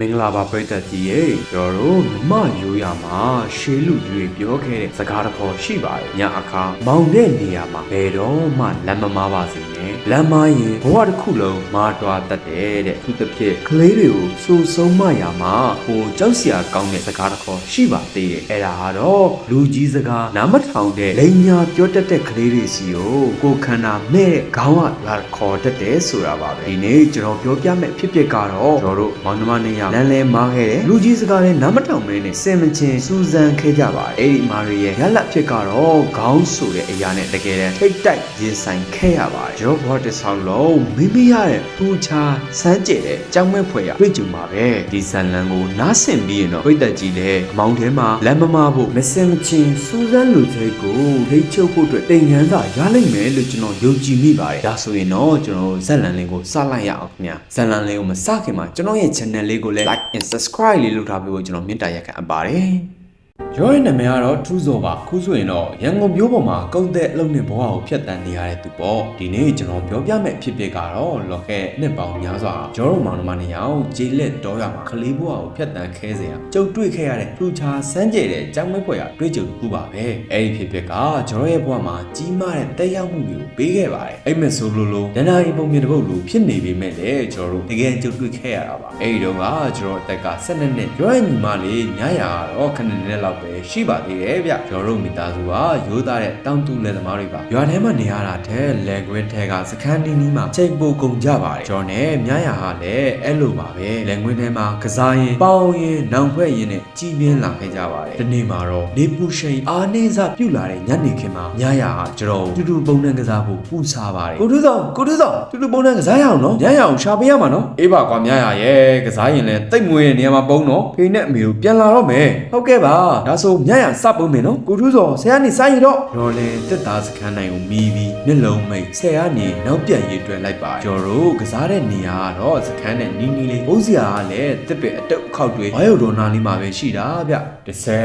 မင်္ဂလာပါပရိသတ်ကြီးရေကျွန်တော်တို့မြမရိုးရမှာရှေးလူကြီးတွေပြောခဲ့တဲ့စကားတစ်ခေါ်ရှိပါတယ်ညအခါမောင်တဲ့နေရာမှာဘယ်တော့မှလမ်းမမားပါစေနဲ့ လမ်းမရင်ဘဝတစ်ခုလုံးမာတွားတတ်တယ်တဲ့သူတစ်ဖြစ်ကလေးတွေကိုစူဆုံးမရမှာဟိုကြောက်စရာကောင်းတဲ့စကားတစ်ခေါ်ရှိပါသေးတယ်အဲ့ဒါကတော့လူကြီးစကားနားမထောင်တဲ့လိန်ညာပြောတတ်တဲ့ကလေးတွေစီကိုကိုယ်ခန္ဓာမဲ့တဲ့ခေါင်းကလာခေါ်တတ်တယ်ဆိုတာပါပဲဒီနေ့ကျွန်တော်ပြောပြမယ့်ဖြစ်ပျက်ကတော့ကျွန်တော်တို့မောင်နှမနေရလမ်းလဲမားခဲ့တယ်လူကြီးစကားလည်းနားမထောင်မင်းနဲ့စင်မချင်းစူဇန်ခဲ့ကြပါတယ်အဲ့ဒီမာရီရဲ့ရလက်ဖြစ်ကတော့ခေါင်းဆိုတဲ့အရာနဲ့တကယ်တမ်းထိတ်တိုက်ရင်ဆိုင်ခဲ့ရပါတယ်ကျွန်တော်ဘောတစ်ဆောင်လုံးမိမိရတဲ့ပူချာစမ်းကြဲတဲ့ကြောင်မဲ့ဖွယ်ရတွေ့ကြုံပါပဲဒီဇန်လန်ကိုနားဆင်ပြီးရင်တော့ပြိတ္တကြီးလည်းအမောင်ထဲမှာလမ်းမမားဖို့မစင်မချင်းစူဇန်လူစိတ်ကိုထိတ်ချုပ်ဖို့အတွက်တိမ်ငန်းစာရလိမ့်မယ်လို့ကျွန်တော်ယုံကြည်မိပါတယ်ဒါဆိုရင်တော့ကျွန်တော်ဇက်လန်လေးကိုစလိုက်ရအောင်ခင်ဗျာဇက်လန်လေးကိုမစခင်မှာကျွန်တော်ရဲ့ channel လေးကိုလည်း like and subscribe လေးလုပ်ထားပေးဖို့ကျွန်တော်မြင့်တာရက်ခံအပ်ပါတယ် ရောရဲ့နာမည်ကတော့ Truzo ပါခုဆိုရင်တော့ရန်ကုန်မြို့ပေါ်မှာကုန်းတဲ့အလုပ်နဲ့ဘဝကိုဖျက်ဆီးနေရတဲ့သူပေါ့ဒီနေ့ကျွန်တော်ပြောပြမယ့်ဖြစ်ဖြစ်ကတော့ Locket နှစ်ပေါင်းများစွာရောရောမောင်နှမနေရောင်ဂျေလက်တော်ရမှာကလေးဘဝကိုဖျက်ဆီးခဲစရာကြုံတွေ့ခဲ့ရတဲ့ထူခြားစမ်းကြဲတဲ့ကြောင်းမဲ့ဖွယ်ရာတွေ့ကြုံတစ်ခုပါပဲအဲ့ဒီဖြစ်ဖြစ်ကကျွန်တော်ရဲ့ဘဝမှာကြီးမားတဲ့တက်ရောက်မှုမျိုးပေးခဲ့ပါတယ်အဲ့မဲ့ဆိုလိုလိုဒနာရီပုံမြင်တစ်ပုဒ်လိုဖြစ်နေပေမဲ့လည်းကျွန်တော်တို့တကယ်ကြုံတွေ့ခဲ့ရတာပါအဲ့ဒီတော့ကကျွန်တော်အသက်က12နှစ်ရောရဲ့ညီမလေးညရာကတော့ခဏနဲ့လောက်ပဲရှိပါသေးတယ်ဗျကျွန်တော်တို့မိသားစုကရိုးသားတဲ့တောင်တူလယ်သမားတွေပါရွာထဲမှာနေရတာတဲ့လယ်ကွင်းထဲကစခန်းနီးနီးမှာချိန်ပိုကုန်ကြပါတယ်ကျွန်တော်နဲ့ညရာကလည်းအဲ့လိုပါပဲလယ်ကွင်းထဲမှာကစားရင်ပေါင်းရင်နောင်ဖွဲ့ရင်နဲ့ကြီးပြင်းလာခဲ့ကြပါတယ်ဒီနေ့မှာတော့နေပူရှိန်အားနေစပြုတ်လာတဲ့ညနေခင်းမှာညရာကကျွန်တော်တူတူပုံနှံကစားဖို့ပူစားပါတယ်ကိုတူးဆောင်ကိုတူးဆောင်တူတူပုံနှံကစားရအောင်နော်ညရာအောင်ရှာပေးရမှာနော်အေးပါကွာညရာရဲ့ကစားရင်လည်းတိတ်မွေးတဲ့နေရာမှာပုံတော့ဖေနဲ့အမေတို့ပြန်လာတော့မယ်ဟုတ်ကဲ့ပါဒါဆိုညရာစပုံမယ်နော်ကိုတူးဆောင်ဆရာနေစိုင်းရတော့တော့လေတက်သားစခန်းနိုင်ကိုမီးပြီးမျက်လုံးမိတ်ဆရာနေနောက်ပြန်ရေးတွဲလိုက်ပါကျော်တို့ကစားတဲ့နေရာကတော့စခန်းနဲ့နီးနီးလေးဘုံစရာကလည်းတစ်ပစ်အတုတ်အခောက်တွေဝါရုံတော်နာလေးမှာပဲရှိတာဗျ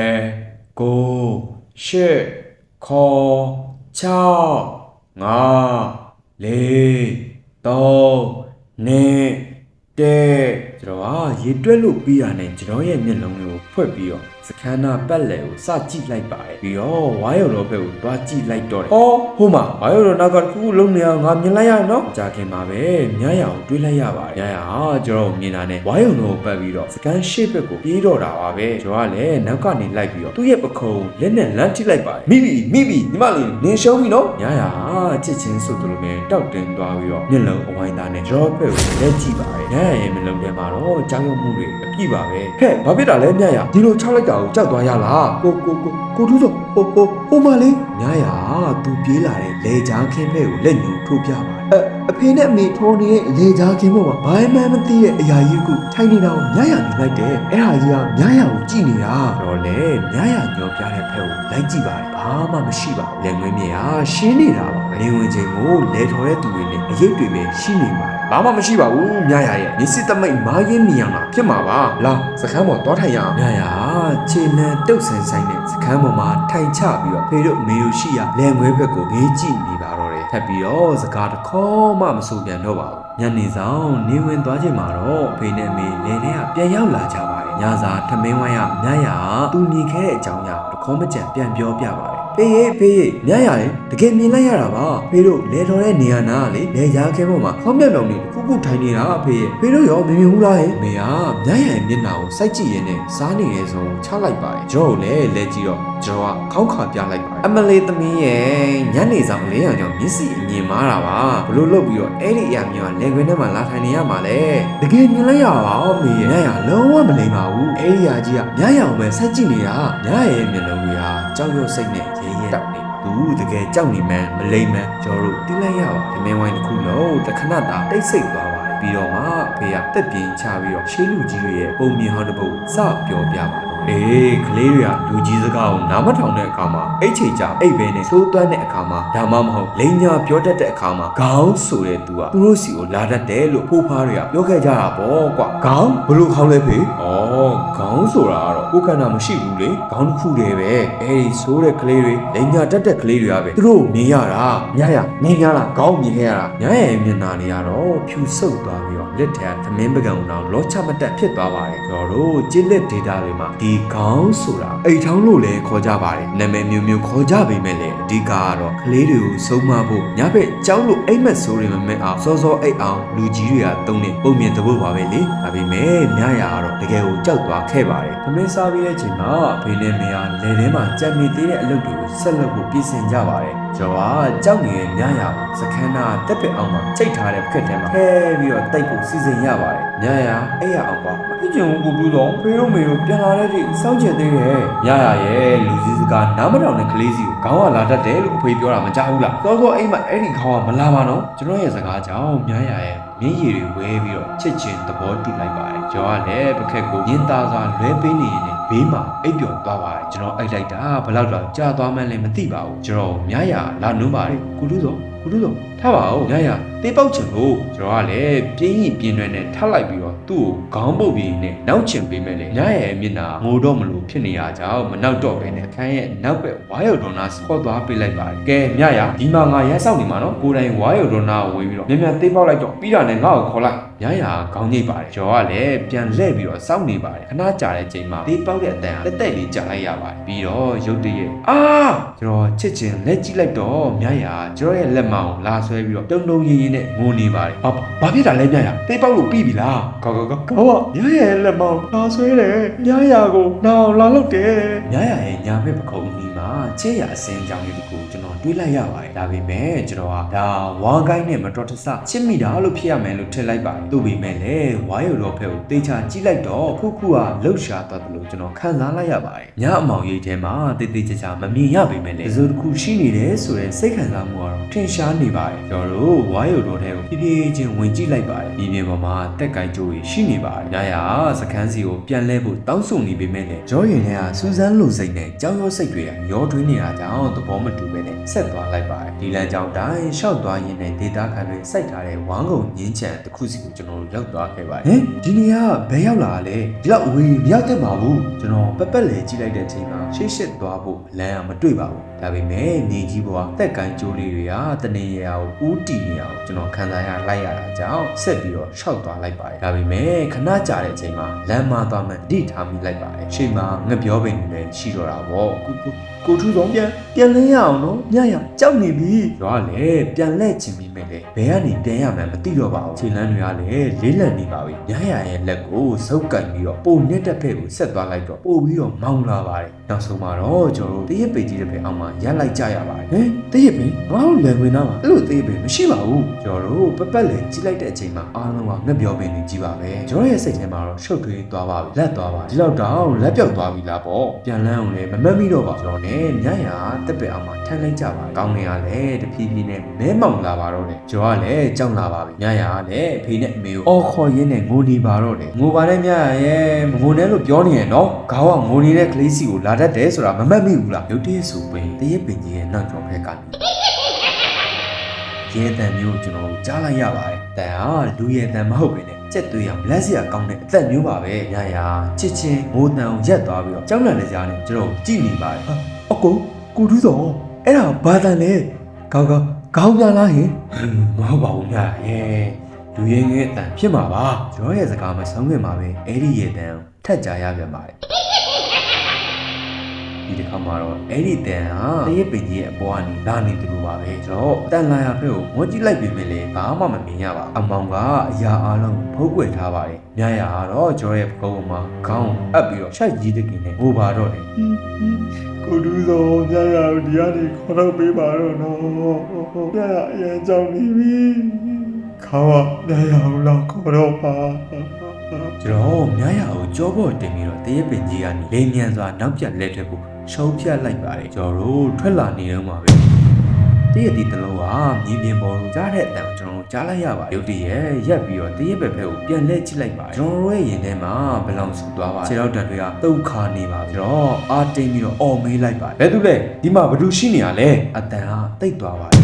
30ကိုရှစ်ခေါ်6ငါလေး3နှစ်တဲ့ကျွန်တော်ကရေတွက်လို့ပြီးရတဲ့ကျွန်တော်ရဲ့မျက်လုံးလေးကိုဖွက်ပြီးတော့ စခန်းနာပတ်လည်ကိုစကြည့်လိုက်ပါတယ်ပြီးတော့ဝါရုံတော်ဘက်ကိုတွားကြည့်လိုက်တော့တယ်ဟောဟိုမှာဝါရုံတော်နောက်ကတစ်ခုခုလုံးနေအောင်ငါမြင်လိုက်ရနော်ကြာခင်ပါပဲမြရအောင်တွေးလိုက်ရပါတယ်မြရဟာကျွန်တော်မြင်တာနဲ့ဝါရုံတော်ကိုပတ်ပြီးတော့စခန်းရှေ့ဘက်ကိုပြေးတော့တာပါပဲကျွန်တော်ကလည်းနောက်ကနေလိုက်ပြီးတော့သူ့ရဲ့ပခုံးလက်နဲ့လမ်းထိလိုက်ပါတယ်မိပြီမိပြီညီမလေးနင်ရှုံးပြီနော်မြရဟာချစ်ချင်းဆိုသလိုပဲတောက်တင်သွားပြီးတော့မျက်လုံးအဝိုင်းသားနဲ့ကျွန်တော်ဘက်ကိုလက်ကြည့်ပါတယ်မြရရဲ့မျက်လုံးထဲမှာတော့ကြောက်ရွံ့မှုတွေအပြည့်ပါပဲဟဲ့ဘာဖြစ်တာလဲမြရဒီလိုချလိုက်တာကိုကြောက်သွားရလားကိုကိုကိုကိုတူးတော့ဟိုဟိုဟိုမလေးမြရသူပြေးလာတဲ့လေချားခင်းဖက်ကိုလက်ညှိုးထိုးပြပါတယ် အအဖေနဲ့အမေထိုးနေတဲ့လေချားခင်းပေါ်မှာဘာမှမသိတဲ့အရာကြီးကိုထိုင်နေတာကိုမြရမြင်လိုက်တယ်အဲ့ဟာကြီးကမြရကိုကြည့်နေတာတော့လေမြရညောပြတဲ့ဖက်ကိုလိုက်ကြည့်ပါတယ်ဘာမှမရှိပါဘူးလက်ငွေးမြေဟာရှင်းနေတာပါပဲနေဝင်ချိန်ကိုလေထော်တဲ့သူတွေနဲ့အရေးတွေပဲရှိနေပါတယ်ဘာမှမရှိပါဘူးမြရရဲ့မျက်စိတမိတ်မားရင်းမြင်အောင်လားဖြစ်မှာပါလာစခန်းပေါ်သွားထိုင်ရအောင်မြရခြေနံတုတ်ဆန်ဆိုင်နဲ့စခန်းပေါ်မှာထိုင်ချပြီးတော့ဖေတို့မေတို့ရှိရလဲငွေဘက်ကိုငေးကြည့်နေပါတော့တယ် ထပ်ပြီးတော့စကားတစ်ခေါက်မှမဆိုပြန်တော့ပါဘူးညနေဆောင်နေဝင်သွားချိန်မှာတော့ဖေနဲ့မေလဲထဲကပြန်ရောက်လာကြပါတယ်ညစာထမင်းဝိုင်းရမြရသူမြင်ခဲ့တဲ့အကြောင်းအရာတစ်ခေါက်မကြံပြန်ပြောပြပါတယ် ဖေးရေးဖေးရေးညရရင်တကယ်မြင်လိုက်ရတာပါဖေတို့လဲတော်တဲ့နေရာနာကလေလဲရားခဲပေါ်မှာခေါင်းမြောင်မြောင်နေခုခုထိုင်နေတာဖေးရဲ့ဖေတို့ရောမမြင်ဘူးလားဟဲ့မေကညရရင်မျက်နှာကိုစိုက်ကြည့်ရင်းနဲ့စားနေရဲဆိုချလိုက်ပါတယ်ဂျော့ကိုလည်းလဲကြည့်တော့ဂျော့ကခေါင်းခါပြလိုက်ပါတယ်အမလေးသမီးရဲ့ညနေဆောင်လေးရောင်ကြောင့်မျက်စိ အမြင်မားတာပါဘလို့လုပ်ပြီးတော့အဲ့ဒီအရာမျိုးကလေခွင်းထဲမှာလာထိုင်နေရမှာလေတကယ်မြင်လိုက်ရပါဦးမေရဲ့ညရလုံးဝမလိမ္မာဘူးအဲ့ဒီအရာကြီးကညရအောင်ပဲစိုက်ကြည့်နေတာညရရဲ့မျက်လုံးတွေဟာကြောက်ရွံ့စိတ်နဲ့ရဲရဲတောက်နေပါသူတကယ်ကြောက်နေမှန်းမလိမ့်မှန်းကျွန်တော်တို့သိလိုက်ရပါဒီမင်းဝိုင်းတစ်ခုလုံးတခဏတာတိတ်ဆိတ်သွားပါတယ်ပြီးတော့မှဖေကတက်ပြင်းချပြီးတော့ရှေးလူကြီးတွေရဲ့ပုံမြင်ဟောင်းတစ်ပုဒ်စပြောပြပါတော့ အေးကလေးတွေကလူကြီးစကားကိုနားမထောင်တဲ့အခါမှာအိတ်ချိန်ကြအိတ်ပဲနဲ့သိုးသွမ်းတဲ့အခါမှာဒါမှမဟုတ်လိန်ညာပြောတတ်တဲ့အခါမှာခေါင်းဆိုတဲ့သူကသူတို့စီကိုလာတတ်တယ်လို့ဖိုးဖားတွေကပြောခဲ့ကြတာပေါ့ကွာခေါင်းဘလို့ခေါင်းလဲဖေဩခေါင်းဆိုတာကတော့ကိုယ်ခန္ဓာမရှိဘူးလေခေါင်းတစ်ခုတည်းပဲအဲဒီဆိုးတဲ့ကလေးတွေလိန်ညာတက်တဲ့ကလေးတွေကပဲသူတို့မြင်ရတာညရနေရလားခေါင်းမြင်ခဲ့ရတာညရဲ့မျက်နှာတွေကတော့ဖြူဆုပ်သွားပြီးတော့လက်ထက်သမင်းပကံအောင်လောချမတက်ဖြစ်သွားပါတယ်ကျွန်တော်တို့ကျစ်လက် data တွေမှာဒီခေါင်းဆိုတာအိတ်ထောင်းလို့လည်းခေါ်ကြပါတယ်နာမည်မျိုးမျိုးခေါ်ကြပေမဲ့လည်းအဓိကကတော့ကလေးတွေကိုဆုံးမဖို့ညဘက်ကြောင်းလို့အိမ်မက်ဆိုးတွေမမဲ့အောင်စောစောအိတ်အောင်လူကြီးတွေကတုံးနေပုံမြင်သဘောပါပဲလေဒါပေမဲ့ညရကတော့တကယ်ကိုကြောက်သွားခဲ့ပါတယ်သမင်းစားပြီးတဲ့အချိန်မှာဖေးနဲ့မေယာလယ်ထဲမှာကြံနေသေးတဲ့အလုပ်တွေကိုဆက်လုပ်ဖို့ပြင်ဆင်ကြပါတယ်ကျော်ကကြောက်နေတဲ့ညရကိုစခန်းနာတက်ပက်အောင်မှာချိတ်ထားတဲ့ခက်ထဲမှာထဲပြီးတော့တိတ်ဖို့စီစဉ်ရပါတယ်ညရအဲ့ရအောင်ပါ အကျုံကိုဘူးတော့ဖေးတို့မေတို့ပြန်လာတဲ့ဒီစောင့်ချင်သေးတယ်ညရရဲ့လူစည်းစကားနားမထောင်တဲ့ကလေးစီကိုခေါင်းကလာတတ်တယ်လို့အဖေပြောတာမကြားဘူးလားစောစောအိမ်မှာအဲ့ဒီခေါင်းကမလာပါတော့ကျွန်တော်ရဲ့စကားကြောင့်ညရရဲ့မြင်းရည်တွေဝဲပြီးတော့ချစ်ချင်းသဘောတူလိုက်ပါတယ်ကျော်ကလည်းပခက်ကိုညင်သားစွာလွဲပေးနေရင်ဘေးမှာအိပ်ပျော်သွားပါတယ်ကျွန်တော်အိုက်လိုက်တာဘယ်လောက်တော့ကြာသွားမှန်းလည်းမသိပါဘူးကျွန်တော်မြရလာနုံးပါတယ်ကုလူစော ကုလူစောထားပါဦးမြရတေးပေါက်ချင်လို့ကျွန်တော်ကလည်းပြင်းရင်ပြင်းတွဲနဲ့ထပ်လိုက်ပြီးတော့သူ့ကိုခေါင်းပုတ်ပြီးနဲ့နောက်ချင်ပေးမယ်လေမြရရဲ့မျက်နှာငိုတော့မလို့ဖြစ်နေရကြောင်းမနောက်တော့ပဲနဲ့ခန်းရဲ့နောက်ဘက်ဝါယောဒေါနာခေါ်သွားပေးလိုက်ပါတယ်ကဲမြရဒီမှာငါရက်ဆောက်နေမှာနော်ကိုယ်တိုင်ဝါယောဒေါနာကိုဝင်ပြီးတော့မြန်မြန်တေးပေါက်လိုက်တော့ပြီးတာနဲ့ငါ့ကိုခေါ်လိုက် မြရခေါင်းညိတ်ပါတယ်ကျော်ကလည်းပြန်လှည့်ပြီးတော့စောင့်နေပါတယ်ခဏကြာတဲ့ချိန်မှာတေးပေါက်တဲ့အတန်တက်တက်လေးကြာလိုက်ရပါတယ်ပြီးတော့ရုတ်တရက်အာကျွန်တော်ချစ်ချင်လက်ကြည့်လိုက်တော့မြရကျွန်တော်ရဲ့လက်မောင်လာဆွဲပြီးတော့တုံတုံရင်းရင်းနဲ့ငိုနေပါတယ်ဘာဘာဖြစ်တာလဲမြရတေးပေါက်လို့ပြီးပြီလားကောကောကောကောမြရရဲ့လက်မောင်လာဆွဲတယ်မြရကိုနောင်လာလို့တယ်မြရရဲ့ညာဘက်ပခုံးနီး မှာချဲ့ရအစင်းကြောင်လေးတကူကျွန်တော်တွေးလိုက်ရပါတယ်ဒါပေမဲ့ကျွန်တော်ကဒါဝါကိုင်းနဲ့မတော်တဆချစ်မိတာလို့ဖြစ်ရမယ်လို့ထင်လိုက်ပါတယ်သူ့ပေမဲ့လည်းဝါရုံတော်ဖက်ကိုတေချာကြည့်လိုက်တော့ခုခုကလှုပ်ရှားသွားတယ်လို့ကျွန်တော်ခံစားလိုက်ရပါတယ်ညအမောင်ရိပ်ထဲမှာတေးသေးချာချာမမြင်ရပေမဲ့လည်းဒီလိုတစ်ခုရှိနေတယ်ဆိုတဲ့စိတ်ခံစားမှုကတော့ထင်ရှားနေပါတယ်ကျွန်တော်တို့ဝါရုံတော်ထဲကိုဖြည်းဖြည်းချင်းဝင်ကြည့်လိုက်ပါတယ်ဒီပြင်ပေါ်မှာတက်ကင်ကြိုးကြီးရှိနေပါတယ်ညရစခန်းစီကိုပြန်လဲဖို့တောင်းဆိုနေပေမဲ့လည်းဂျောရင်ထဲကစူဇန်လိုစိတ်နဲ့ကြောက်ရွံ့စိတ်တွေကရောထွေးနေတာကြောင့်သဘောမတူပဲနဲ့ဆက်သွားလိုက်ပါတယ်ဒီလမ်းကြောင်းတိုင်းရှောက်သွားရင်းနဲ့ဒေတာခံတွေစိုက်ထားတဲ့ဝမ်းကုန်ငင်းချံတစ်ခုစီကိုကျွန်တော်တို့ရောက်သွားခဲ့ပါတယ်ဟင်ဒီနေရာကဘယ်ရောက်လာလဲဒီလောက်အဝေးမရောက်တဲ့ပါဘူးကျွန်တော်ပက်ပက်လေကြည့်လိုက်တဲ့အချိန်မှာရှေ့ရှစ်သွားဖို့လမ်းကမတွေ့ပါဘူးဒါပေမဲ့နေကြီးဘွားတက်ကန်ကြိုးလေးတွေကတနေရာကိုဦးတီနေအောင်ကျွန်တော်ခံစားရလိုက်ရတာကြောင့်ဆက်ပြီးတော့ရှောက်သွားလိုက်ပါတယ်ဒါပေမဲ့ခဏကြာတဲ့အချိန်မှာလမ်းမသွားမှတိထားမိလိုက်ပါတယ်ရှေ့မှာငပြောပင်တွေလည်းရှိတော့တာပေါ့ကိုကိုကိုထူးဆုံးပြန်ပြန်လဲရအောင်နော်ညရကြောက်နေပြီရွာလည်းပြန်လဲချင်ပြီးမဲ့လေဘယ်ကနေပြန်ရမှန်းမသိတော့ပါဘူးခြေလမ်းတွေကလည်းလေးလံနေပါပြီညရရဲ့လက်ကိုစုပ်ကန်ပြီးတော့ပုံနဲ့တက်ဖက်ကိုဆက်သွားလိုက်တော့ပို့ပြီးတော့မောင်းလာပါတယ်နောက်ဆုံးမှာတော့ကျွန်တော်တို့တရက်ပေကြီးတစ်ဖက်အောင်မှာရက်လိုက်ကြရပါတယ်ဟင်တရက်ပေငါတို့လယ်ဝင်သားမှာအဲ့လိုတရက်ပေမရှိပါဘူးကျွန်တော်တို့ပက်ပက်လေကြည့်လိုက်တဲ့အချိန်မှာအားလုံးကငှက်ပြောပင်တွေကြီးပါပဲကျွန်တော်ရဲ့စိတ်ထဲမှာတော့ရှုပ်ထွေးသွားပါပြီလက်သွားပါဒီလောက်တော့လက်ပြောက်သွားပြီလားပေါ့ပြန်လန်းအောင်လည်းမမတ်မိတော့ပါကျွန်တော်နဲ့ညရတက်ပက်အောင်မှာထမ်းလိုက်ကြပါကောင်းနေရလဲတဖြည်းဖြည်းနဲ့မဲမောင်လာပါတော့တယ်ကျွန်တော်ကလည်းကြောက်လာပါပြီညရကလည်းအဖေနဲ့အမေကိုအော်ခေါ်ရင်းနဲ့ငိုနေပါတော့တယ်ငိုပါနဲ့ညရရဲ့မငိုနဲ့လို့ပြောနေရနော်ခေါင်းကငိုနေတဲ့ကလေးစီကိုလာတတ်တယ်ဆိုတာမမတ်မိဘူးလားရုတ်တရက်ဆိုပင်တရက်ပင်ကြီးရဲ့နောက်ကျော်ဖက်ကနေရဲတန်မျိုးကျွန်တော်ကြားလိုက်ရပါတယ်။တန်ဟာလူရဲတန်မဟုတ်ဘဲနဲ့ကြက်သွေးအောင်လက်စရာကောင်းတဲ့အသက်မျိုးပါပဲ။ညာညာချစ်ချင်းငိုတန်အောင်ရက်သွားပြီးတော့ကြောက်လန့်တဲ့ကြားနဲ့ကျွန်တော်ကြည့်နေပါတယ်ဟာ။ အကိုကိုထူးစောအဲ့ဒါဘာတန်လဲ။ကောင်းကောင်းခေါင်းပြန်လာဟင်မဟုတ်ပါဘူးညာရဲ့လူရဲငယ်အတန်ဖြစ်မှာပါ။ကျွန်တော်ရဲ့စကားမဆုံးခင်မှာပဲအဲ့ဒီရဲတန်ထက်ကြရပြန်ပါတယ်။ဒီတစ်ခါမှာတော့အဲ့ဒီတန်ဟာတရက်ပင်ကြီးရဲ့အပေါ်ကနေလာနေတယ်လို့ပါပဲကျွန်တော်တန်လာရဖက်ကိုငွေကြည့်လိုက်ပြီမဲ့လေဘာမှမမြင်ရပါဘူးအမောင်ကအရာအလုံးဖုတ်ကွယ်ထားပါတယ်ညရကတော့ကျွန်တော်ရဲ့ဖုန်းမှာခေါင်းအပ်ပြီးတော့ချက်ကြီးတကင်နဲ့ဟိုပါတော့တယ် ကိုဒူးစောညရဒီကနေခေါ်တော့ပေးပါတော့နော်ညရအရင်ကြောင်နေပြီခေါင်းကညရကိုလောက်ခေါ်တော့ပါကျွန်တော်မြရအောင်ကြောပေါ်တင်ပြီးတော့တရက်ပင်ကြီးကနေလိမ်မြန်စွာနောက်ပြလက်ထက်ကိုရှုံးပြလိုက်ပါတယ်ကျွန်တော်တို့ထွက်လာနေတော့မှာပဲတရက်ဒီတလုံးကမြင်းပြင်းပေါ်ကိုကြားတဲ့အတန် ကိုကျွန်တော်တို့ကြားလိုက်ရပါရုတ်တရက်ရက်ပြီးတော့တရက်ဘက်ဖက်ကိုပြန်လှည့်ကြည့်လိုက်ပါတယ်ကျွန်တော်တို့ရဲ့ရင်ထဲမှာဘလောင်ဆူသွားပါခြေထောက်တံတွေကတုတ်ခါနေပါပြီကျွန်တော်အာတိန်ပြီးတော့အော်မေးလိုက်ပါတယ်ဘယ်သူလဲဒီမှာဘယ်သူရှိနေရလဲအတန်ဟာတိတ်သွားပါတယ်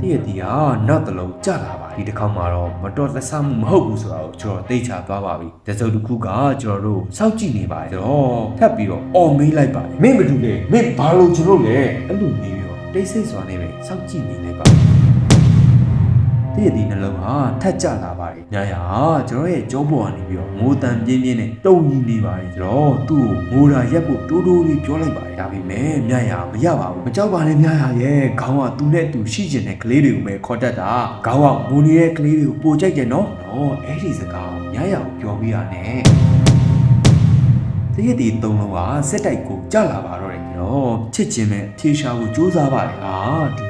တတည့်ရတီဟာနောက်တစ်လုံးကြလာပါဒီတစ်ခေါက်မှာတော့မတော်လက်ဆမှုမဟုတ်ဘူးဆိုတာကိုကျွန်တော်သိချသွားပါပြီတစုံတစ်ခုကကျွန်တော်တို့စောင့်ကြည့်နေပါတယ်ကျွန်တော်ထပ်ပြီးတော့အော်မေးလိုက်ပါတယ်မင်းမတူလေမင်းဘာလို့ကျွန်တော်လဲအဲ့လိုနေပြီးတော့တိတ်ဆိတ်စွာနဲ့ပဲစောင့်ကြည့်နေလိုက်ပါ တည့်ရည်နှလုံးဟာထက်ကြလာပါတယ်။ညာရကျွန်တော်ရဲ့ကြောပေါ်ကနေပြီးတော့ငိုတန်ပြင်းပြင်းနဲ့တုံကြီးနေပါတယ်ကျွန်တော်သူ့ကိုငိုတာရက်ဖို့တိုးတိုးလေးပြောလိုက်ပါတယ်ဒါပေမဲ့မြတ်ရမရပါဘူးမကြောက်ပါနဲ့မြတ်ရရဲ့ခေါင်းကသူ့နဲ့သူရှိကျင်တဲ့ကလေးတွေကိုပဲခေါ်တတ်တာခေါင်းကငိုနေတဲ့ကလေးတွေကိုပိုကြိုက်တယ်နော်။နော်အဲ့ဒီစကားကိုမြတ်ရကိုပြောပြရနဲ့တည့်ရည်သုံးလုံးကစက်တိုက်ကိုကြလာပါတော့တယ်ကျွန်တော်ချစ်ချင်းနဲ့ထေရှားကိုစူးစမ်းပါတယ်ဟာတူရင်ကြီး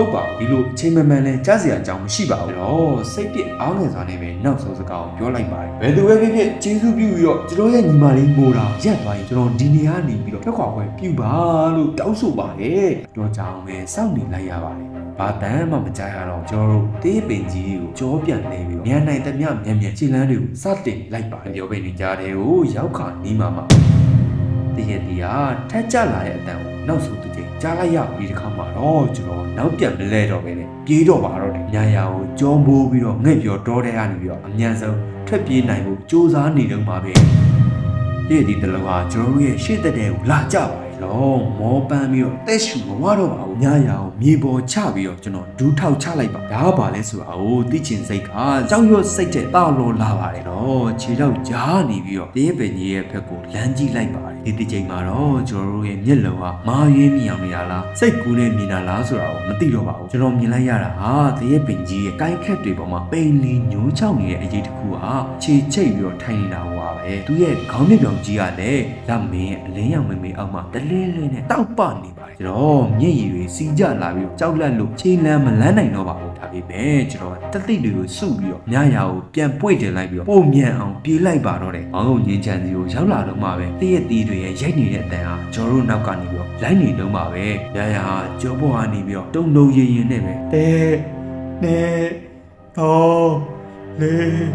ဟုတ်ပါဘူးဒီလိုအချိန်မမှန်လဲကြားစရာအကြောင်းမရှိပါဘူးတော့စိတ်ပြစ်အားငယ်စွာနဲ့ပဲနောက်ဆုံးစကားကိုပြောလိုက်ပါတယ်ဘယ်သူပဲဖြစ်ဖြစ်ကျေးဇူးပြုပြီးတော့ကျွန်တော်ရဲ့ညီမလေးမိုးတာရက်သွားရင်ကျွန်တော်ဒီနေရာနေပြီးတော့ထွက်ခွာခွင့်ပြုပါလို့တောင်းဆိုပါတယ်တော့ကြောင်ပဲစောင့်နေလိုက်ရပါတယ်ဘာတမ်းမှမကြားရတော့ကျွန်တော်တို့တေးပင်ကြီးကိုကြောပြန်နေပြီးတော့ညနိုင်သမျှမြန်မြန်ခြေလမ်းတွေကိုစတင်လိုက်ပါတယ်ပြောပင်နေကြတယ်ကိုရောက်ခါနီးမှာမှာတည့်ရတီဟာထက်ကြလာတဲ့အတန်ကို နောက်ဆုံးတစ်ချိန်ကြားလိုက်ရပြီးဒီခါမှာတော့ကျွန်တော်နောက်ပြန်မလဲတော့ပဲနဲ့ပြေးတော့ပါတော့တယ်ညာယာကိုကြောမိုးပြီးတော့ငှက်ပြောတော့တဲ့ကနေပြီးတော့အမြန်ဆုံးထွက်ပြေးနိုင်ဖို့စူးစမ်းနေတော့မှာပဲတည့်ရတီတလုံးဟာကျွန်တော်တို့ရဲ့ရှေ့သက်တဲ့ကိုလာကြပါလေ တော့မောပန်းပြီးတော့တက်ရှူမဝတော့ပါဘူးညာယာကိုမြေပေါ်ချပြီးတော့ကျွန်တော်ဒူးထောက်ချလိုက်ပါဒါကဘာလဲဆိုတာကိုသိချင်စိတ်ကကြောက်ရွံ့စိတ်တဲ့တောက်လောလာပါတယ်တော့ခြေတော့ကြားနေပြီးတော့တည့်ပင်ကြီးရဲ့ဘက်ကိုလမ်းကြည့်လိုက်ပါတယ်ဒီတစ်ချိန်မှာတော့ကျွန်တော်တို့ရဲ့မျက်လုံးကမာရွေးမြအောင်နေရလားစိတ်ကူးနဲ့မြင်တာလားဆိုတာကိုမသိတော့ပါဘူးကျွန်တော်မြင်လိုက်ရတာဟာတည့်ပင်ကြီးရဲ့ကိုင်းခက်တွေပေါ်မှာပိန်လီညိုးချောင်းနေတဲ့အရေးတစ်ခုဟာခြေချိတ်ပြီးတော့ထိုင်နေတာဟော ပါပဲသူရဲ့ခေါင်းမြပြောင်ကြီးကလည်းလက်မင်းအလင်းရောင်မမေအောက်မှာတလဲလဲနဲ့တောက်ပနေပါတယ်ကျွန်တော်မျက်ရည်တွေစီးကြလာပြီးတော့ကြောက်လန့်လို့ချိန်လန်းမလန်းနိုင်တော့ပါဘူးဒါပေမဲ့ကျွန်တော်တသိတွေကိုစုပြီးတော့ညရာကိုပြန်ပွေ့တင်လိုက်ပြီးတော့ပုံမြန်အောင်ပြေးလိုက်ပါတော့တယ်။ဘောင်းကုန်ငင်းချန်စီကိုရောက်လာတော့မှပဲတည့်ရဲ့တီးတွေရဲ့ရိုက်နေတဲ့အတန်ဟာကျွန်တော်တို့နောက်ကနေပြီးတော့လိုက်နေတော့မှပဲညရာဟာကြောပေါ်ကနေပြီးတော့တုံတုံရင်ရင်နဲ့ပဲတဲနဲတော့ လေ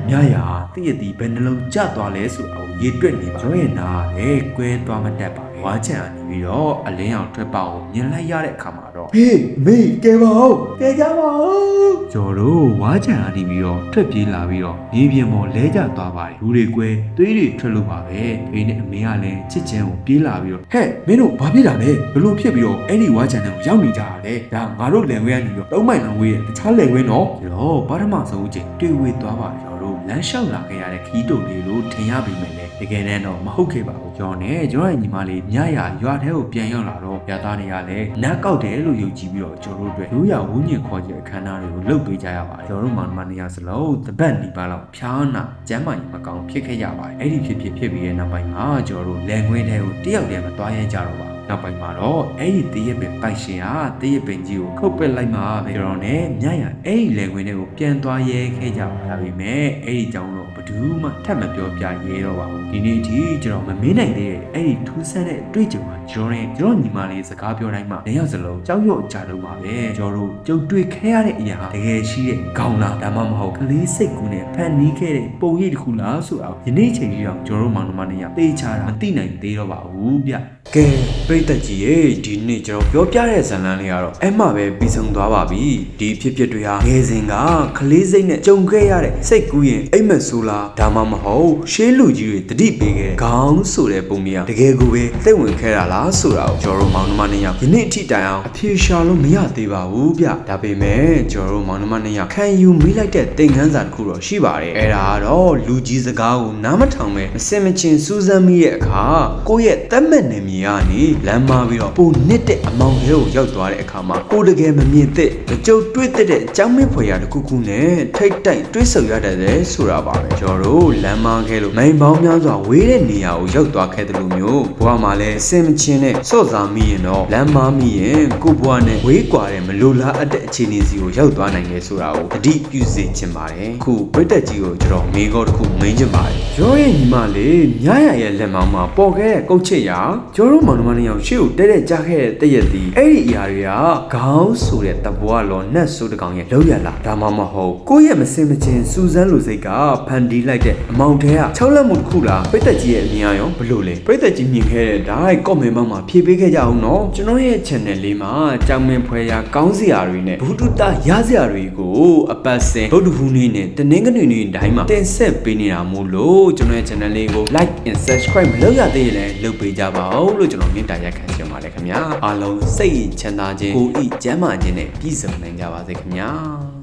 ညရာတည့်ရဲ့တီဘယ်နှလုံးကျသွားလဲဆိုတာကိုရေတွက်နေပါကျွန်ရဲ့နာကလည်းကွဲသွားမတတ်ပါဘူး။ဝါချန်ကနေပြီးတော့အလင်းအောင်ထွက်ပေါအောင်မြင်လိုက်ရတဲ့အခါမှာ တော့ဟေးမေးကဲပါဦးကဲကြပါဦးကျော်တို့ဝါချန်အတီးပြီးတော့ထွက်ပြေးလာပြီးတော့မြေပြင်ပေါ်လဲကျသွားပါတယ်လူတွေကွဲသွေးတွေထွက်လို့ပါပဲဖေးနဲ့အမေကလည်းချစ်ချမ်းကိုပြေးလာပြီးတော့ဟဲ့မင်းတို့ဘာဖြစ်တာလဲဘလို့ဖြစ်ပြီးတော့အဲ့ဒီဝါချန်တဲ့ကိုရောက်နေကြတာလဲဒါငါတို့လယ်ဝဲကနေပြီးတော့တုံးမိုင်လောင်ဝေးရဲ့တခြားလယ်ဝဲနော်ကျော်ဘာဓမဆုံးအချိန်တွေ့ဝေးသွားပါတယ်ကျော်တို့လမ်းလျှောက်လာခဲ့ရတဲ့ခီးတုံလေးလို့ထင်ရပေမဲ့လည်း တကယ်တမ်းတော့မဟုတ်ခဲ့ပါဘူးကျော်နဲ့ကျွန်တော်ရဲ့ညီမလေးညရရွာထဲကိုပြန်ရောက်လာတော့ရသားတွေကလည်းနတ်ကောက်တယ်လို့ယုံကြည်ပြီးတော့ကျွန်တော်တို့အတွက်ရိုးရာဝန်းကျင်ခေါ်တဲ့အခမ်းအနားတွေကိုလုပ်ပေးကြရပါတယ်ကျွန်တော်တို့မောင်နှမနေရာစလုံးတပတ်နီးပါးလောက်ဖျားနာကျမ်းမာရေးမကောင်းဖြစ်ခဲ့ရပါတယ်အဲ့ဒီဖြစ်ဖြစ်ဖြစ်ပြီးတဲ့နောက်ပိုင်းမှာကျွန်တော်တို့လယ်ငွေထဲကိုတယောက်တည်းမသွားရဲကြတော့ပါဘူးနောက်ပိုင်းမှာတော့အဲ့ဒီတရက်ပင်ပိုက်ရှင်ဟာတရက်ပင်ကြီးကိုခုတ်ပစ်လိုက်မှာပဲကျွန်တော်နဲ့ညရအဲ့ဒီလယ်ငွေတွေကိုပြန်သွားရဲခဲ့ကြပါဒါပေမဲ့အဲ့ဒီကြောင့်တော့ ဘယ်သူမှထပ်မပြောပြရဲတော့ပါဘူးဒီနေ့အထိကျွန်တော်မမေးနိုင်သေးတဲ့အဲ့ဒီထူးဆန်းတဲ့အတွေ့အကြုံမှာကျွန်တော်နဲ့ကျွန်တော်ညီမလေးစကားပြောတိုင်းမှာနေရောက်စလုံးကြောက်ရွံ့ကြတော့ပါပဲကျွန်တော်တို့ကြုံတွေ့ခဲ့ရတဲ့အရာဟာတကယ်ရှိတဲ့ခေါင်းလားဒါမှမဟုတ်ကလေးစိတ်ကူးနဲ့ဖန်နီးခဲ့တဲ့ပုံရိပ်တစ်ခုလားဆိုတာကိုယနေ့ချိန်ကြီးတော့ကျွန်တော်တို့မောင်နှမနေရသေချာတာမသိနိုင်သေးတော့ပါဘူးဗျကဲပြိတ္တကြီးရေဒီနေ့ကျွန်တော်ပြောပြတဲ့ဇာတ်လမ်းလေးကတော့အဲ့မှပဲပြီးဆုံးသွားပါပြီဒီဖြစ်ဖြစ်တွေဟာငယ်စဉ်ကကလေးစိတ်နဲ့ကြုံခဲ့ရတဲ့စိတ်ကူးရင်အိမ်မက်ဆိုးလားဒါမှမဟုတ်ရှေးလူကြီးတွေတတိပေးခဲ့တဲ့ခေါင်းဆိုတဲ့ပုံမျိုးတကယ်ကိုပဲသိဝင်ခဲ့တာလားဆိုတာကိုကျွန်တော်တို့မောင်နှမနှစ်ယောက်ယနေ့အထိတိုင်အောင်အဖြေရှာလို့မရသေးပါဘူးဗျဒါပေမဲ့ကျွန်တော်တို့မောင်နှမနှစ်ယောက်ခံယူမိလိုက်တဲ့သင်ခန်းစာတစ်ခုတော့ရှိပါတယ်အဲ့ဒါကတော့လူကြီးစကားကိုနားမထောင်ပဲမစင်မချင်းစူးစမ်းမိရဲ့အခါကိုယ့်ရဲ့တတ်မှတ်နေမြေကနေလမ်းမပြီးတော့ပုံနစ်တဲ့အမောင်လေးကိုရောက်သွားတဲ့အခါမှာကိုယ်တကယ်မမြင်သည့်ကြုံတွေ့တဲ့အကြောင်းမဖွယ်ရာတစ်ခုခုနဲ့ထိတ်တိုက်တွေးဆုံရတတ်တယ်ဆိုတာပါပဲကျွန်တော်တို့လမ်းမခဲလို့မိန်ပေါင်းများစွာဝေးတဲ့နေရာကိုရောက်သွားခဲ့တယ်လို့မျိုးဘဝမှာလည်းစင်မချင်းနဲ့စော့စားမိရင်တော့လမ်းမမိရင်ကိုယ့်ဘဝနဲ့ဝေးကွာတဲ့မလိုလားအပ်တဲ့အခြေအနေစီကိုရောက်သွားနိုင်တယ်ဆိုတာကိုတတိပြုစေချင်ပါတယ်ခုဝိတက်ကြီးကိုကျွန်တော်မေးခေါ်တစ်ခုမင်းချင်ပါတယ်ရောရဲ့ညီမလေးညရရဲ့လက်မောင်းမှာပေါ်ခဲ့တဲ့ကုတ်ချစ်ရာကျော်တို့မောင်နှမနှစ်ယောက်ရှေ့ကိုတဲတဲ့ကြားခဲ့တဲ့တရက်တီအဲ့ဒီအရာတွေကခေါင်းဆိုတဲ့တဘွားလောနတ်ဆိုးတကောင်ရဲ့လောက်ရလာဒါမှမဟုတ်ကိုယ့်ရဲ့မစင်မချင်းစူဇန်လိုစိတ်ကဖန်တီလီလိုက်တဲ့အမောင်တဲက6လက်မှုတစ်ခုလားပိတ်သက်ကြီးရဲ့အမြင်အရောဘလို့လဲပိတ်သက်ကြီးမြင်ခဲ့တဲ့ဒါရိုက်ကော့မေမောက်မှာဖြည့်ပေးခဲ့ကြအောင်နော်ကျွန်တော်ရဲ့ channel လေးမှာကြောင်မင်ဖွဲရာကောင်းစရာတွေနဲ့ဘုဒ္ဓတရစရာတွေကိုအပတ်စဉ်ဗုဒ္ဓဟူးနေ့နဲ့တနင်္ဂနွေနေ့တိုင်းမှာတင်ဆက်ပေးနေတာမို့လို့ကျွန်တော်ရဲ့ channel လေးကို like and subscribe မလုပ်ရသေးရင်လည်းလုပ်ပေးကြပါဦးလို့ကျွန်တော်မြင့်တာရက်ခံချင်ပါတယ်ခင်ဗျာအားလုံးစိတ်ချမ်းသာခြင်းကိုယ်ဤကျန်းမာခြင်းနဲ့ပြည့်စုံနိုင်ကြပါစေခင်ဗျာ